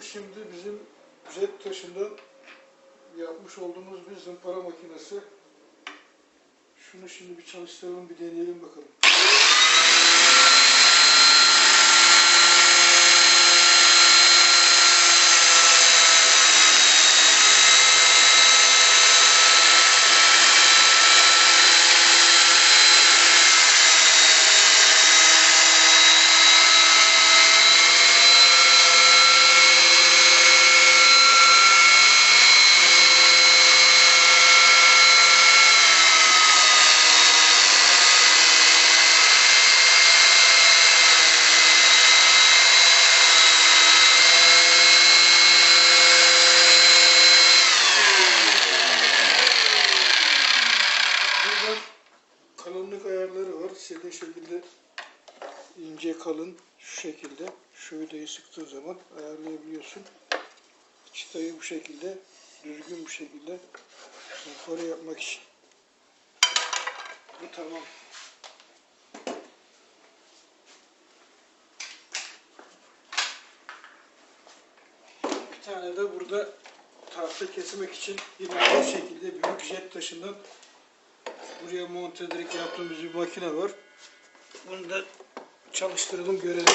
Bu şimdi bizim jet taşından yapmış olduğumuz bir zımpara makinesi. Şunu şimdi bir çalıştıralım, bir deneyelim bakalım. Var. İstediğin şekilde ince kalın şu şekilde şu vidayı sıktığın zaman ayarlayabiliyorsun. Çıtayı bu şekilde düzgün bir şekilde zımpara yapmak için. Bu tamam. Bir tane de burada tahta kesmek için yine bu şekilde büyük jet taşından buraya monte ederek yaptığımız bir makine var. Bunu da çalıştıralım görelim.